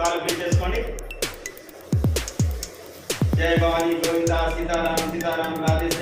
కాలు ఫిట్ చేసుకోండి. జయ భవానీ గోవింద సీతారాం సీతారాం రాధేశ్వర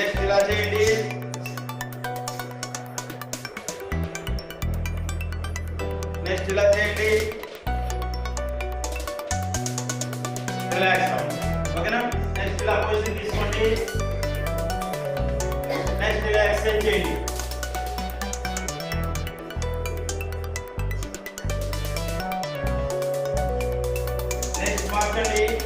सिलेक्ट केला आहे इंडियन नेक्स्ट केला आहे इंडियन रिलॅक्स ओके ना नेक्स्ट केला अपोजिट दिसमध्ये नेक्स्ट केला exchange Indian next market Indian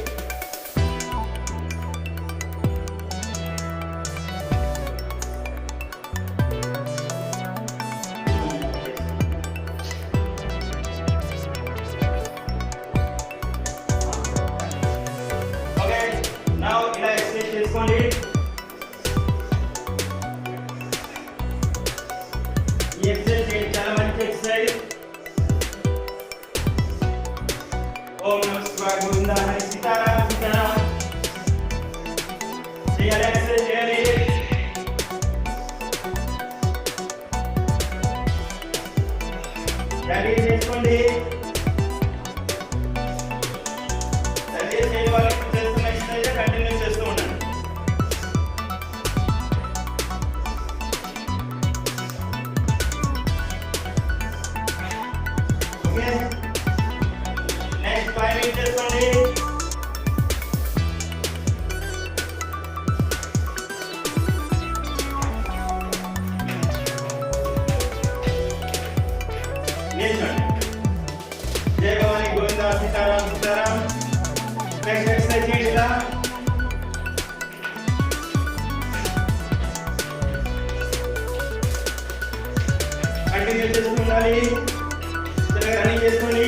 practice చేసుకోండి. ఎంగేజ్మెంట్ జయ భవాని గోవింద సీతారాం సీతారాం నెక్స్ట్ ఎక్సర్సైజ్ చేయాలా కంటిన్యూ చేసుకుండాలి రన్నింగ్ చేసుకోండి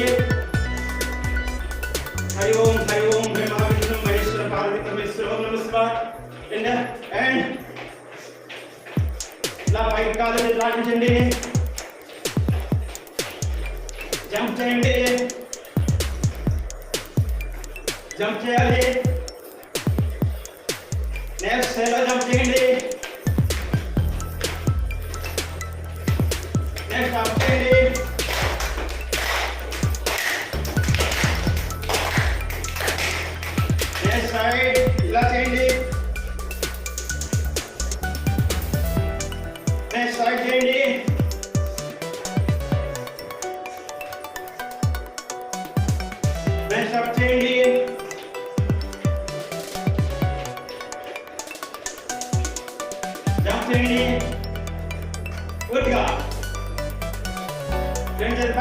హరి ఓం హరి ఓం హరి మహావిష్ణు మహేశ్వర పార్వతి పరమేశ్వర ఓం నమస్కార్ ఇలా పైకి కాలు లాటించండి jump time day jump chair day next hello jump time day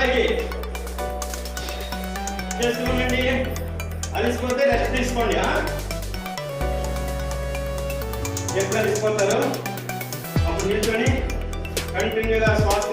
పైకి చేసుకోనండి అలిసిపోతే రెస్ట్ తీసుకోండి ఎప్పుడు అలిసిపోతారు? అప్పుడు నిల్చొని కంటిన్యూగా శ్వాస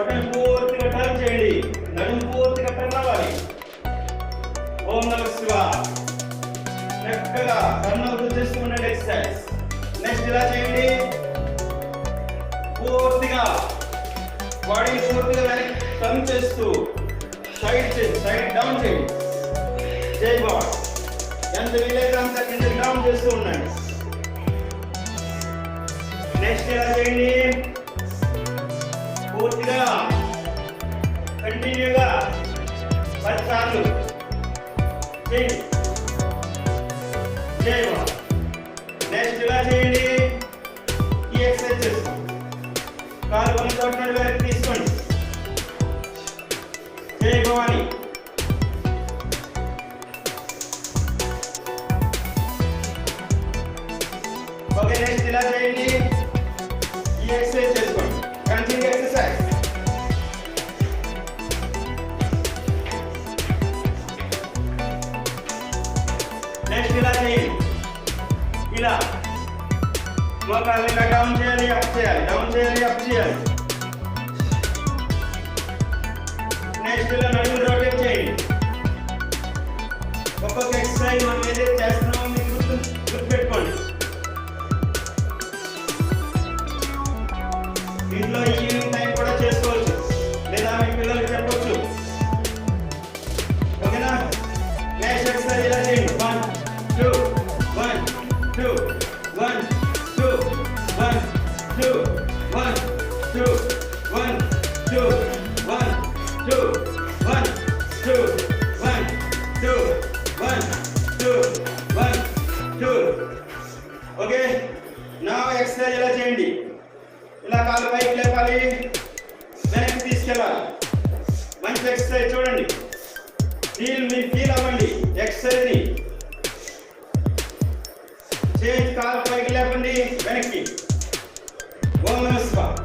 బటన్ పూర్తిగా టర్న్ చేయండి నడుము పూర్తిగా టర్న్ అవ్వాలి ఓం నమ శివ. చక్కగా టర్న్ అవుతూ చేస్తూ ఉండండి ఎక్సర్సైజ్ నెక్స్ట్ ఇలా చేయండి? పూర్తిగా బాడీ పూర్తిగా వెనక్కి టర్న్ చేస్తూ సైడ్ చేయండి సైడ్ డౌన్ చేయండి జై బాస్ ఎంత వీలైతే అంత కింద డౌన్ చేస్తూ ఉండండి. నెక్స్ట్ ఎలా చేయండి? పూర్తిగా కంటిన్యూగా పదిసార్లు చేయండి చేయవాలి నెక్స్ట్ ఇలా చేయండి? ఈ ఎక్సర్సైజెస్ కాలు కొనుక్కోవట్లేదు తీసుకోండి. జయ Bhavani. مرة علينا قام جيلي احتيال قام جيلي احتيال Next will another rocket chain. Papa exercise on the chest now. Look at one. మంచి ఎక్సర్సైజ్ చూడండి. ఫీల్ మీ ఫీల్ అవ్వండి. ఎక్సర్సైజ్ని. చేతి కాలు పైకి లేపండి వెనక్కి. ఓం నమస్వ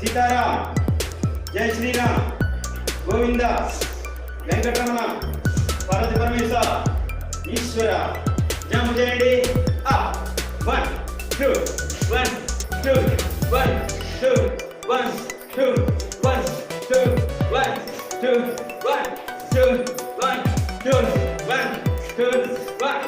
సీతారాం. జై శ్రీరామ్. గోవింద. వెంకటరమణ. పార్వతి పరమేశ్వర. ఈశ్వర. జంప్ చేయండి. Up one two one two one two one two. one, two, one, two, one, two, one, two, one.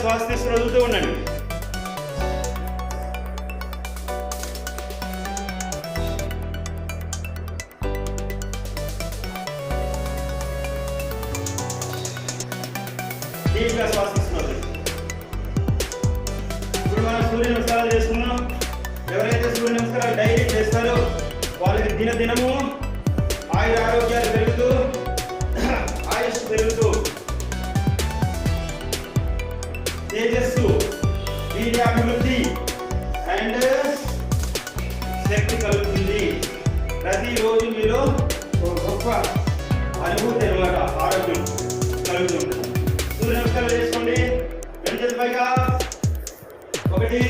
శ్వాస తీసుకుని వదలండి ఉండండి దినదినము ఆయుర ఆరోగ్యాలు పెరుగుతూ ఆయుష్ పెరుగుతూ తేజస్సు వీర్యాభివృద్ధి అండ్ శక్తి కలుగుతుంది. ప్రతిరోజు మీలో మీరు గొప్ప అనుభూతి అనమాట ఆరోగ్యం కలుగుతుంది సూర్య నమస్కారం చేసుకోండి. పైగా ఒకటి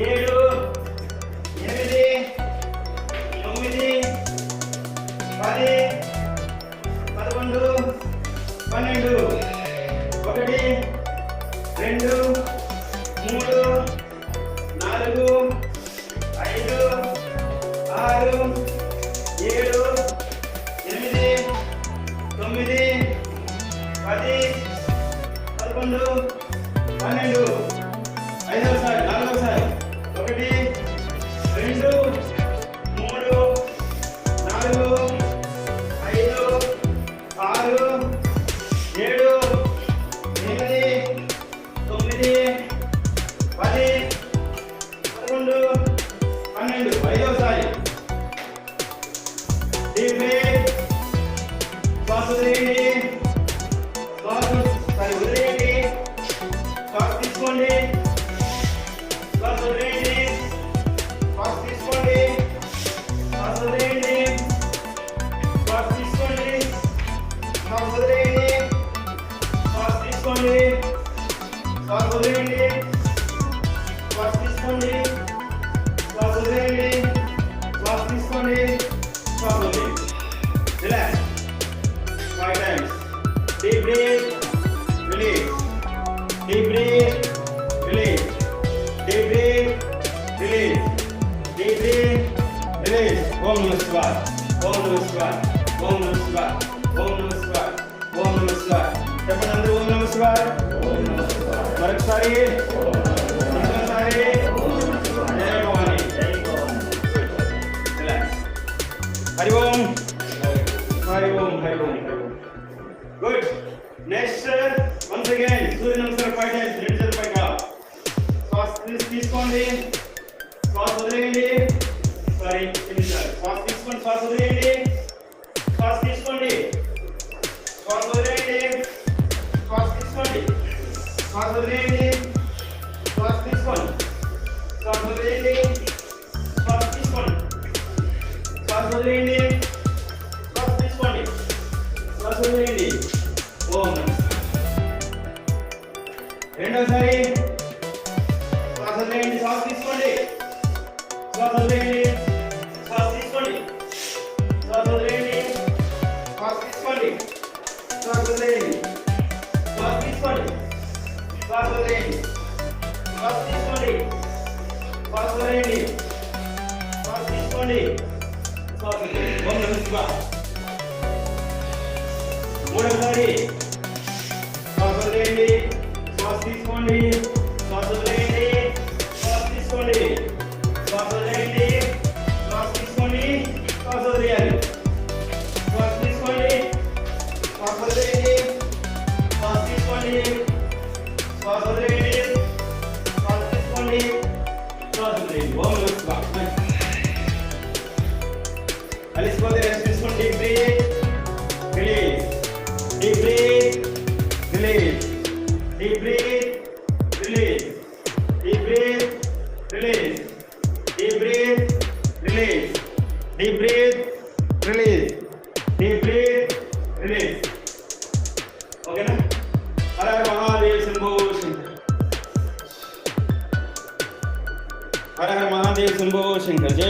ಏಳು Deep breath, release. Om Namah Shivaya. Om Namah Shivaya. Om Namah Shivaya. Om Namah Shivaya. Om Namah Shivaya. చెప్పండి అందరూ ఓం నమ శివాయ మరొకసారి ఇంకొకసారి జయ Bhavani relax Hari Om Hari Om Hari Om Hari Om good next once again సూర్య నమస్కారం five times రెండు చేతుల పైగా శ్వాస తీసి- తీసుకోండి శ్వాస వదిలేయండి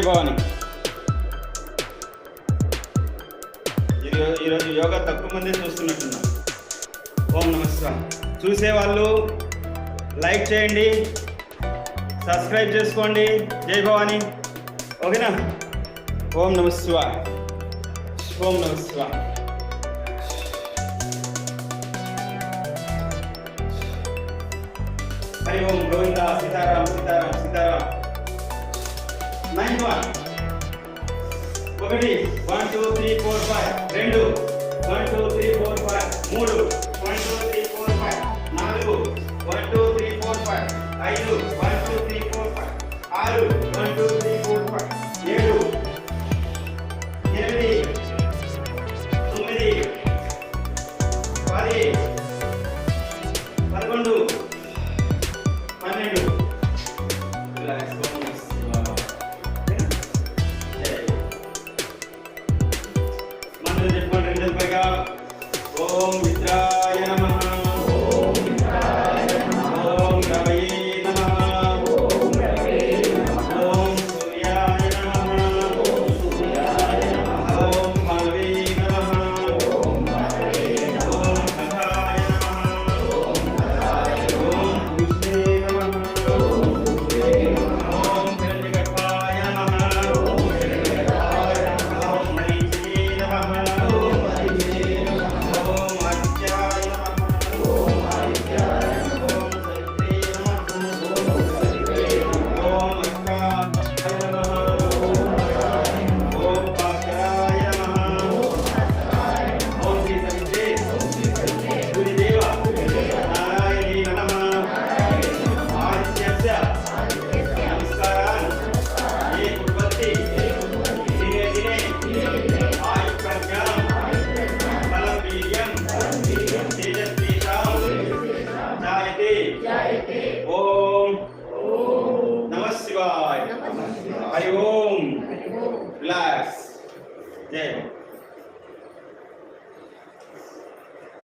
జై భవాని ఈరో- ఈరోజు యోగా తక్కువ మంది చూస్తున్నట్టున్నాం. ఓం నమస్కారం చూసేవాళ్ళు లైక్ చేయండి సబ్స్క్రైబ్ చేసుకోండి. జై భవాని ఓకేనా? ఓం నమస్వా ఓం నమస్వా హరి ఓం గోవింద సీతారాం సీతారాం సీతారాం. నైన్ వన్ ఒకటి one two three four five రెండు one two three four five మూడు one two three four five నాలుగు one two three four five ఐదు one two three four five ఆరు వన్ టూ